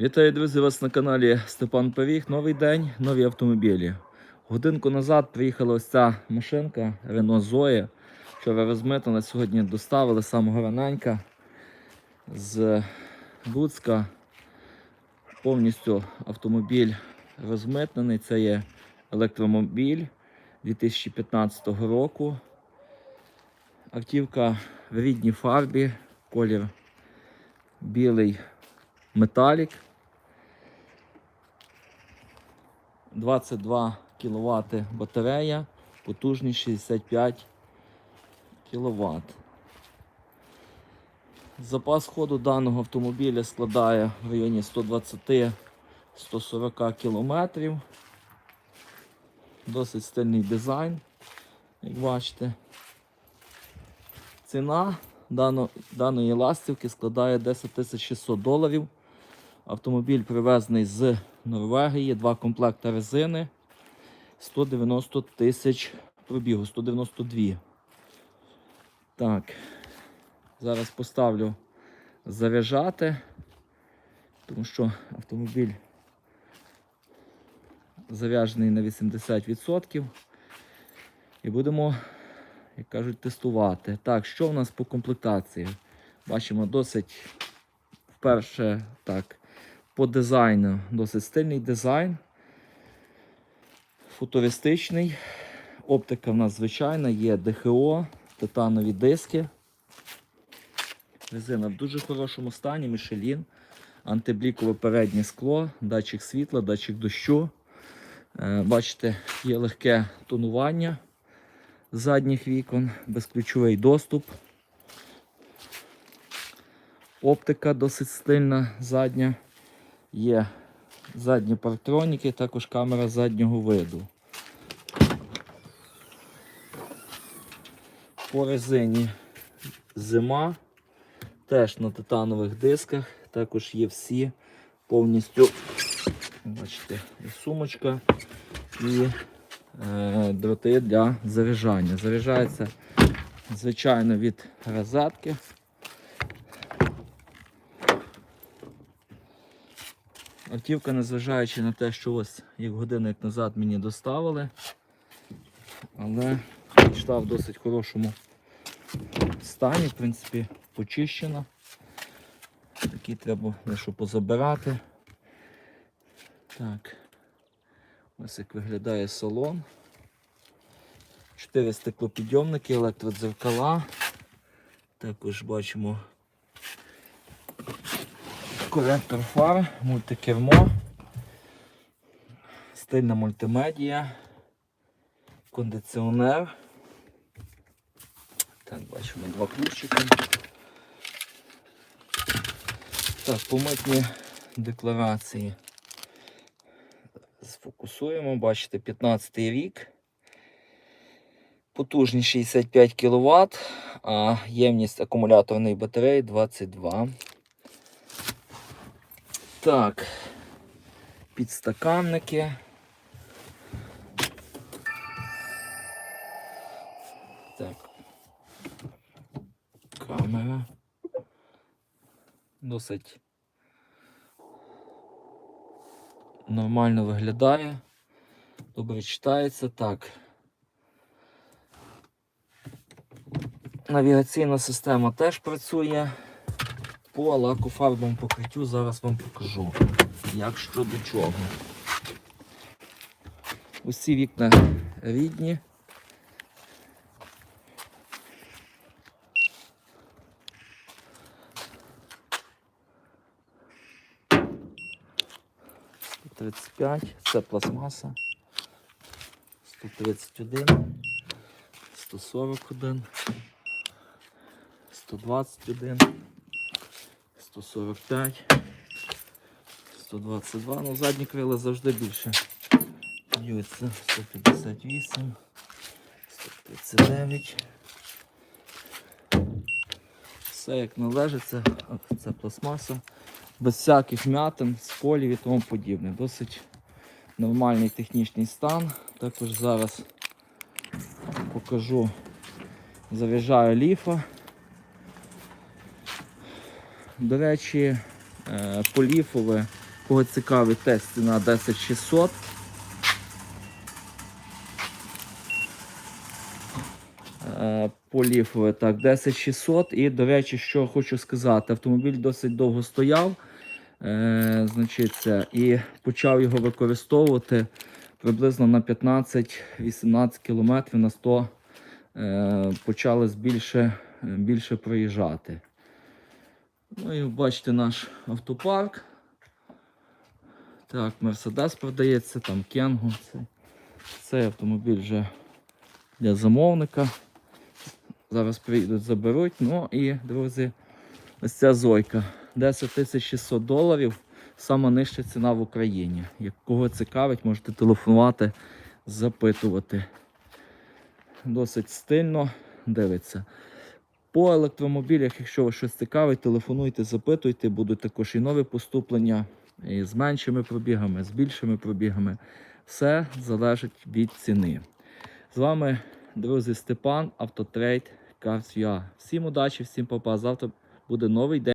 Вітаю, друзі, вас на каналі Степан Пиріг. Новий день, нові автомобілі. Годинку назад приїхала ось ця машинка Renault Zoe. Вчора розмита, на сьогодні доставили самого раненька з Луцька. Повністю автомобіль розмитнений. Це є електромобіль 2015 року. Автівка в рідній фарбі, колір білий металік. 22 кВт батарея, потужність 65 кВт. Запас ходу даного автомобіля складає в районі 120-140 км. Досить стильний дизайн, як бачите. Ціна даної ластівки складає 10 600 доларів. Автомобіль привезений з Норвегії, два комплекти резини, 190 тисяч пробігу, 192. Так, зараз поставлю заряджати, тому що автомобіль заряджений на 80%. І будемо, як кажуть, тестувати. Так, що в нас по комплектації? Бачимо досить вперше так. По дизайну досить стильний дизайн. Футуристичний. Оптика в нас звичайна, є ДХО, титанові диски. Резина в дуже хорошому стані, Мішелін, антиблікове переднє скло, датчик світла, датчик дощу. Е, Бачите, є легке тонування задніх вікон, безключовий доступ. Оптика досить стильна задня. Є задні партроніки, також камера заднього виду. По резині зима, теж на титанових дисках, також є всі повністю, бачите, сумочка і е, дроти для заряджання. Заряджається, звичайно, від розетки. Автівка, незважаючи на те, що ось як годинник назад мені доставили, але йшла в досить хорошому стані, в принципі, почищена. Такі треба дещо позабирати. Так, ось як виглядає салон. Чотири стеклопідйомники, електродзеркала. Також бачимо Коректор фар, мультикермо, стильна мультимедія, кондиціонер. Так, бачимо два ключики. Так, помитні декларації. Сфокусуємо, бачите, 15 й рік. Потужність 65 кВт, а ємність акумуляторної батареї 22. Так, підстаканники. Так. Камера. Досить нормально виглядає. Добре читається. Так. Навігаційна система теж працює. По лакофарбовому покриттю зараз вам покажу, як що до чого. Усі вікна рідні. Тридцять п'ять, це пластмаса. 131, 141, 121. 145, 122, ну задні крила завжди більше. Б'ються 158, 139. Все як належить, це, це пластмаса. Без всяких м'ятин, сколів і тому подібне. Досить нормальний технічний стан. Також зараз покажу, заряджаю ліфа. До речі, е, поліфове Кого цікавить тест ціна 10600. Е, Поліфове так, 10600. І, до речі, що хочу сказати, автомобіль досить довго стояв. Е, значить, це, і почав його використовувати приблизно на 15-18 км на 100 е, почали більше, більше проїжджати. Ну і бачите наш автопарк. Так, Мерседес продається, там Кенгу. Цей, автомобіль вже для замовника. Зараз приїдуть, заберуть. Ну і, друзі, ось ця зойка. 10 600 доларів. Сама нижча ціна в Україні. Як кого цікавить, можете телефонувати, запитувати. Досить стильно дивиться. По електромобілях, якщо вас щось цікавить, телефонуйте, запитуйте, будуть також і нові поступлення і з меншими пробігами, з більшими пробігами. Все залежить від ціни. З вами, друзі, Степан, Автотрейд, Cars.ua. Всім удачі, всім папа. Завтра буде новий день.